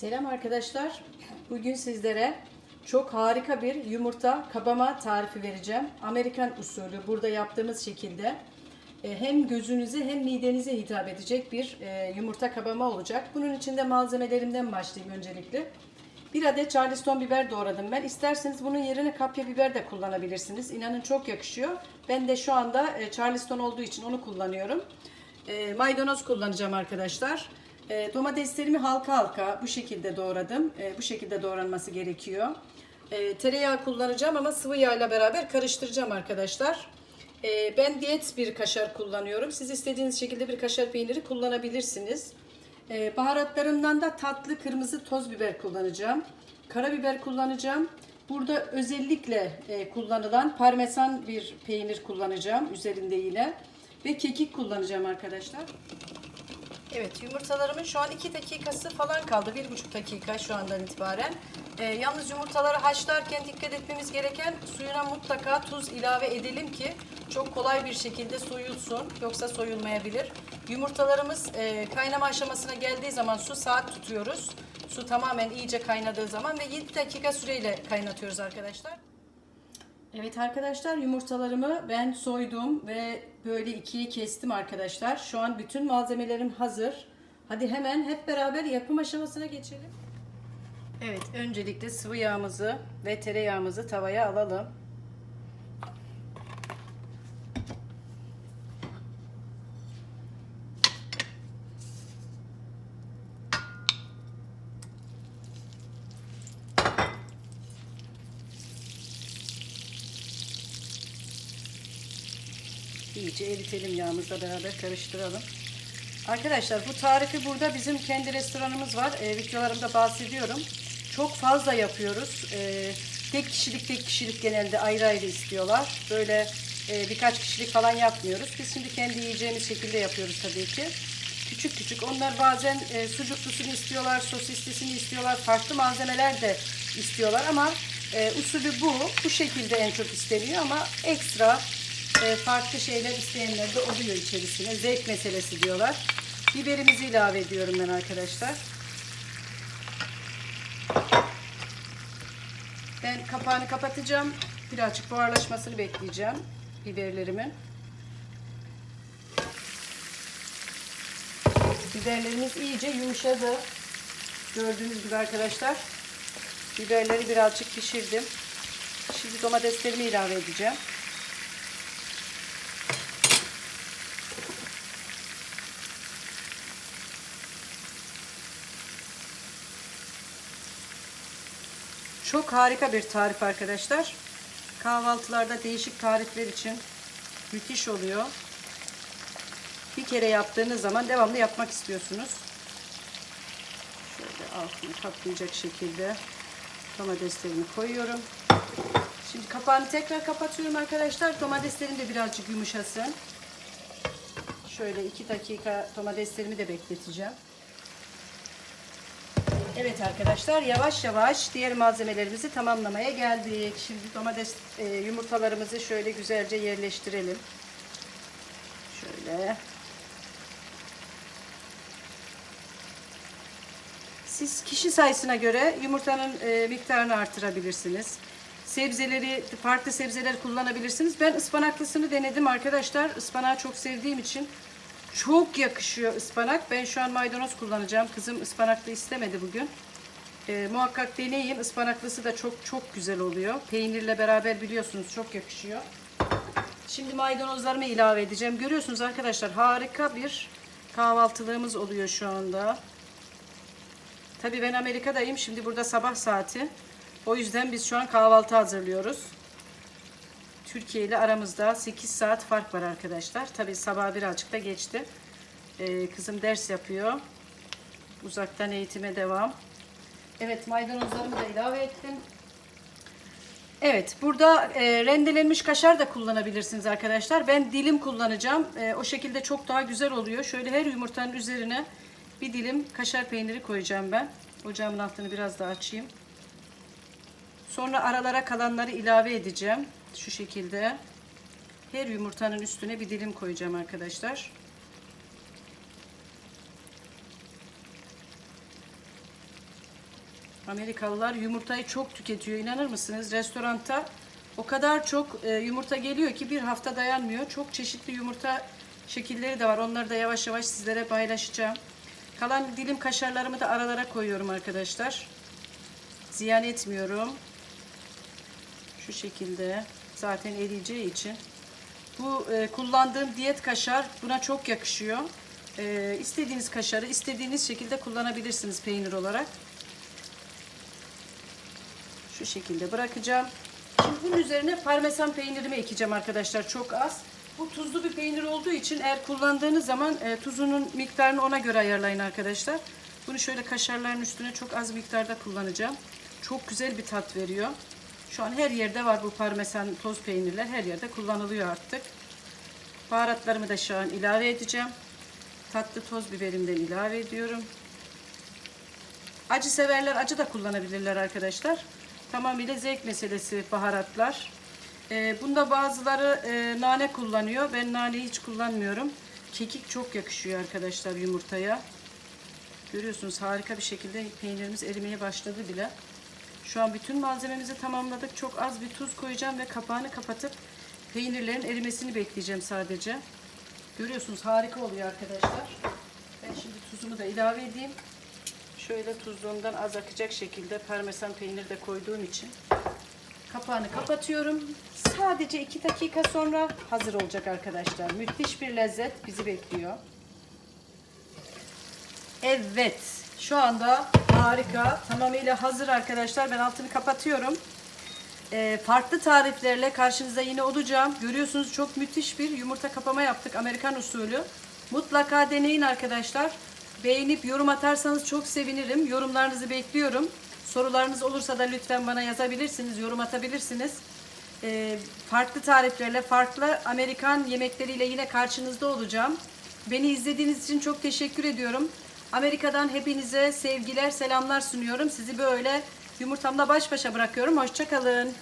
Selam arkadaşlar. Bugün sizlere çok harika bir yumurta kabama tarifi vereceğim. Amerikan usulü burada yaptığımız şekilde e, hem gözünüze hem midenize hitap edecek bir e, yumurta kabama olacak. Bunun için de malzemelerimden başlayayım öncelikle. Bir adet charleston biber doğradım ben. İsterseniz bunun yerine kapya biber de kullanabilirsiniz. İnanın çok yakışıyor. Ben de şu anda e, charleston olduğu için onu kullanıyorum. Maydanoz kullanacağım arkadaşlar. E, domateslerimi halka halka bu şekilde doğradım. E, bu şekilde doğranması gerekiyor. E, tereyağı kullanacağım ama sıvı yağla beraber karıştıracağım arkadaşlar. E, ben diyet bir kaşar kullanıyorum. Siz istediğiniz şekilde bir kaşar peyniri kullanabilirsiniz. E, baharatlarımdan da tatlı kırmızı toz biber kullanacağım. Karabiber kullanacağım. Burada özellikle e, kullanılan parmesan bir peynir kullanacağım üzerinde yine. Ve kekik kullanacağım arkadaşlar. Evet yumurtalarımın şu an 2 dakikası falan kaldı. 1,5 dakika şu andan itibaren. Ee, yalnız yumurtaları haşlarken dikkat etmemiz gereken suyuna mutlaka tuz ilave edelim ki çok kolay bir şekilde soyulsun. Yoksa soyulmayabilir. Yumurtalarımız e, kaynama aşamasına geldiği zaman su saat tutuyoruz. Su tamamen iyice kaynadığı zaman ve 7 dakika süreyle kaynatıyoruz arkadaşlar. Evet arkadaşlar yumurtalarımı ben soydum ve böyle ikiye kestim arkadaşlar. Şu an bütün malzemelerim hazır. Hadi hemen hep beraber yapım aşamasına geçelim. Evet öncelikle sıvı yağımızı ve tereyağımızı tavaya alalım. İyice eritelim yağımızla beraber karıştıralım. Arkadaşlar bu tarifi burada bizim kendi restoranımız var. E, videolarımda bahsediyorum. Çok fazla yapıyoruz. E, tek kişilik tek kişilik genelde ayrı ayrı istiyorlar. Böyle e, birkaç kişilik falan yapmıyoruz. Biz şimdi kendi yiyeceğimiz şekilde yapıyoruz tabii ki. Küçük küçük. Onlar bazen e, sucuklusunu istiyorlar, sosislisini istiyorlar. Farklı malzemeler de istiyorlar ama e, usulü bu. Bu şekilde en çok isteniyor ama ekstra e, farklı şeyler isteyenler de oluyor içerisine. Zevk meselesi diyorlar. Biberimizi ilave ediyorum ben arkadaşlar. Ben kapağını kapatacağım. Birazcık buharlaşmasını bekleyeceğim biberlerimin. Biberlerimiz iyice yumuşadı. Gördüğünüz gibi arkadaşlar. Biberleri birazcık pişirdim. Şimdi domateslerimi ilave edeceğim. Çok harika bir tarif arkadaşlar. Kahvaltılarda değişik tarifler için müthiş oluyor. Bir kere yaptığınız zaman devamlı yapmak istiyorsunuz. Şöyle altını kaplayacak şekilde domateslerimi koyuyorum. Şimdi kapağını tekrar kapatıyorum arkadaşlar. Domateslerim de birazcık yumuşasın. Şöyle 2 dakika domateslerimi de bekleteceğim. Evet arkadaşlar yavaş yavaş diğer malzemelerimizi tamamlamaya geldik. Şimdi domates e, yumurtalarımızı şöyle güzelce yerleştirelim. Şöyle. Siz kişi sayısına göre yumurtanın e, miktarını artırabilirsiniz. Sebzeleri, farklı sebzeler kullanabilirsiniz. Ben ıspanaklısını denedim arkadaşlar. Ispanağı çok sevdiğim için çok yakışıyor ıspanak. Ben şu an maydanoz kullanacağım. Kızım ıspanaklı istemedi bugün. E, muhakkak deneyin. Ispanaklısı da çok çok güzel oluyor. Peynirle beraber biliyorsunuz çok yakışıyor. Şimdi maydanozlarımı ilave edeceğim. Görüyorsunuz arkadaşlar harika bir kahvaltılığımız oluyor şu anda. Tabii ben Amerika'dayım. Şimdi burada sabah saati. O yüzden biz şu an kahvaltı hazırlıyoruz. Türkiye ile aramızda 8 saat fark var arkadaşlar. Tabii sabah birazcık da geçti. Ee, kızım ders yapıyor. Uzaktan eğitime devam. Evet maydanozlarımı da ilave ettim. Evet burada e, rendelenmiş kaşar da kullanabilirsiniz arkadaşlar. Ben dilim kullanacağım. E, o şekilde çok daha güzel oluyor. Şöyle her yumurtanın üzerine bir dilim kaşar peyniri koyacağım ben. Ocağımın altını biraz daha açayım. Sonra aralara kalanları ilave edeceğim. Şu şekilde. Her yumurtanın üstüne bir dilim koyacağım arkadaşlar. Amerikalılar yumurtayı çok tüketiyor. İnanır mısınız? Restoranta o kadar çok e, yumurta geliyor ki bir hafta dayanmıyor. Çok çeşitli yumurta şekilleri de var. Onları da yavaş yavaş sizlere paylaşacağım. Kalan dilim kaşarlarımı da aralara koyuyorum arkadaşlar. Ziyan etmiyorum. Şu şekilde zaten eriyeceği için. Bu e, kullandığım diyet kaşar buna çok yakışıyor. E, istediğiniz kaşarı istediğiniz şekilde kullanabilirsiniz peynir olarak. Şu şekilde bırakacağım. Şimdi bunun üzerine parmesan peynirimi ekeceğim arkadaşlar çok az. Bu tuzlu bir peynir olduğu için eğer kullandığınız zaman e, tuzunun miktarını ona göre ayarlayın arkadaşlar. Bunu şöyle kaşarların üstüne çok az miktarda kullanacağım. Çok güzel bir tat veriyor. Şu an her yerde var bu parmesan toz peynirler. Her yerde kullanılıyor artık. Baharatlarımı da şu an ilave edeceğim. Tatlı toz biberimden ilave ediyorum. Acı severler acı da kullanabilirler arkadaşlar. Tamamıyla zevk meselesi baharatlar. Ee, bunda bazıları e, nane kullanıyor. Ben naneyi hiç kullanmıyorum. Kekik çok yakışıyor arkadaşlar yumurtaya. Görüyorsunuz harika bir şekilde peynirimiz erimeye başladı bile. Şu an bütün malzememizi tamamladık. Çok az bir tuz koyacağım ve kapağını kapatıp peynirlerin erimesini bekleyeceğim sadece. Görüyorsunuz harika oluyor arkadaşlar. Ben şimdi tuzumu da ilave edeyim. Şöyle tuzluğundan az akacak şekilde parmesan peynir de koyduğum için kapağını kapatıyorum. Sadece 2 dakika sonra hazır olacak arkadaşlar. Müthiş bir lezzet bizi bekliyor. Evet. Şu anda harika. Tamamıyla hazır arkadaşlar. Ben altını kapatıyorum. Ee, farklı tariflerle karşınızda yine olacağım. Görüyorsunuz çok müthiş bir yumurta kapama yaptık. Amerikan usulü. Mutlaka deneyin arkadaşlar. Beğenip yorum atarsanız çok sevinirim. Yorumlarınızı bekliyorum. Sorularınız olursa da lütfen bana yazabilirsiniz. Yorum atabilirsiniz. Ee, farklı tariflerle, farklı Amerikan yemekleriyle yine karşınızda olacağım. Beni izlediğiniz için çok teşekkür ediyorum. Amerika'dan hepinize sevgiler, selamlar sunuyorum. Sizi böyle yumurtamla baş başa bırakıyorum. Hoşçakalın.